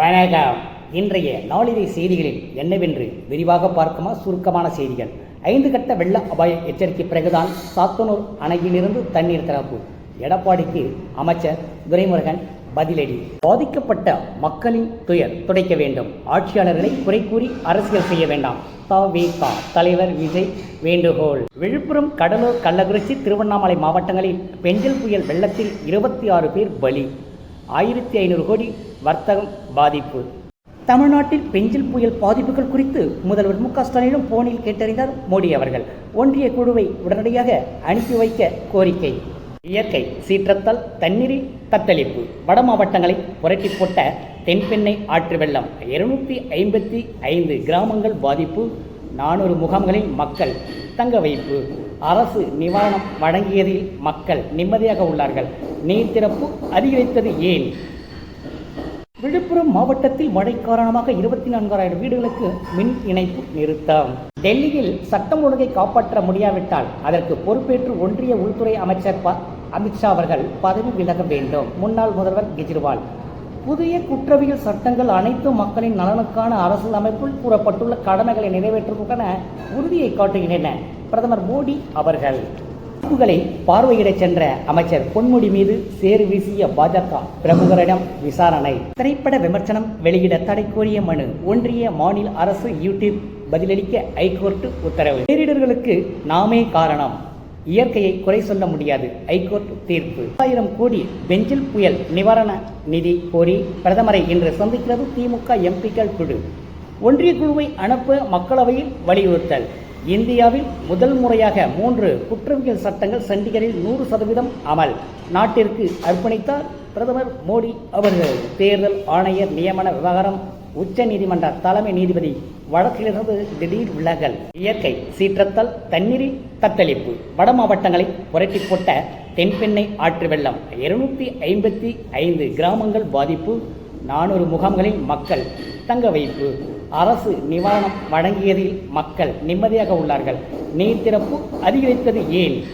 வணக்கம். இன்றைய நாளிதழ் செய்திகளில் என்னவென்று விரிவாக பார்க்குமா? சுருக்கமான செய்திகள். ஐந்து கட்ட வெள்ள அபாய எச்சரிக்கை பிறகுதான் சாத்தனூர் அணையிலிருந்து தண்ணீர் திறப்பு. எடப்பாடிக்கு அமைச்சர் துரைமுருகன் பதிலடி. பாதிக்கப்பட்ட மக்களின் துயர் துடைக்க வேண்டும். ஆட்சியாளர்களை குறை கூறி அரசியல் செய்ய வேண்டாம். தவிக தலைவர் விஜய் வேண்டுகோள். விழுப்புரம் கடலூர் கள்ளக்குறிச்சி திருவண்ணாமலை மாவட்டங்களில் பெஞ்சல் புயல் வெள்ளத்தில் இருபத்தி ஆறு பேர் பலி. ஆயிரத்தி ஐநூறு கோடி வர்த்தகம் பாதிப்பு. தமிழ்நாட்டில் பெஞ்சில் புயல் பாதிப்புகள் குறித்து முதல்வர் மு க ஸ்டாலினும் போனில் கேட்டறிந்தார் மோடி அவர்கள். ஒன்றிய குழுவை உடனடியாக அனுப்பி வைக்க கோரிக்கை. இயற்கை சீற்றத்தால் தண்ணீரில் தத்தளிப்பு. வட மாவட்டங்களை புரட்டி போட்ட தென்பெண்ணை ஆற்று வெள்ளம். இருநூற்றி ஐம்பத்தி ஐந்து கிராமங்கள் பாதிப்பு. நானூறு முகாம்களில் மக்கள் தங்க வைப்பு. அரசு நிவாரணம் வழங்கியதில் மக்கள் நிம்மதியாக உள்ளார்கள். நீர் திறப்பு அதிகரித்தது ஏன்? விழுப்புரம் மாவட்டத்தில் மழை காரணமாக இருபத்தி நான்காயிரம் வீடுகளுக்கு மின் இணைப்பு நிறுத்தம். டெல்லியில் சட்டம் ஒழுங்கை காப்பாற்ற முடியாவிட்டால் அதற்கு பொறுப்பேற்று ஒன்றிய உள்துறை அமைச்சர் ப அமித்ஷா அவர்கள் பதவி விலக வேண்டும். முன்னாள் முதல்வர் கெஜ்ரிவால். புதிய குற்றவியல் சட்டங்கள் அனைத்து மக்களின் நலனுக்கான அரசியல் அமைப்பில் கூறப்பட்டுள்ள கடமைகளை நிறைவேற்றுவதற்கான உறுதியை காட்டுகின்றன. பிரதமர் மோடி அவர்கள். வாக்குகளை பார்வையிடச் சென்ற அமைச்சர் பொன்முடி மீது சேறு வீசிய பாஜக பிரமுகரிடம் விசாரணை. திரைப்பட விமர்சனம் வெளியிட தடை கோரிய மனு ஒன்றிய மாநில அரசு யூடியூப் பதிலளிக்க ஐகோர்ட் உத்தரவு. பேரிடர்களுக்கு நாமே காரணம். இயற்கையை குறை சொல்ல முடியாது. ஐகோர்ட் தீர்ப்பு. ஆயிரம் கோடி பெஞ்சில் புயல் நிவாரண நிதி கோரி பிரதமரை இன்று சந்திக்கிறது திமுக எம்பிக்கள் குழு. ஒன்றிய குழுவை அனுப்ப மக்களவையில் வலியுறுத்தல். இந்தியாவில் முதல் முறையாக மூன்று குற்றவியல் சட்டங்கள் சண்டிகரில் நூறு சதவீதம் அமல். நாட்டிற்கு அர்ப்பணித்தார் பிரதமர் மோடி அவர்கள். தேர்தல் ஆணையர் நியமன விவகாரம் உச்ச நீதிமன்ற தலைமை நீதிபதி வழக்கிலிருந்து திடீர் விலகல். இயற்கை சீற்றத்தால் தண்ணீரில் தத்தளிப்பு. வட மாவட்டங்களை புரட்டி போட்ட தென்பெண்ணை ஆற்று வெள்ளம். இருநூற்றி ஐம்பத்தி ஐந்து கிராமங்கள் பாதிப்பு. நானூறு முகாம்களில் மக்கள் தங்க வைப்பு. அரசு நிவாரணம் வழங்கியதில் மக்கள் நிம்மதியாக உள்ளார்கள். நீர் திறப்பு அதிகரித்தது ஏன்?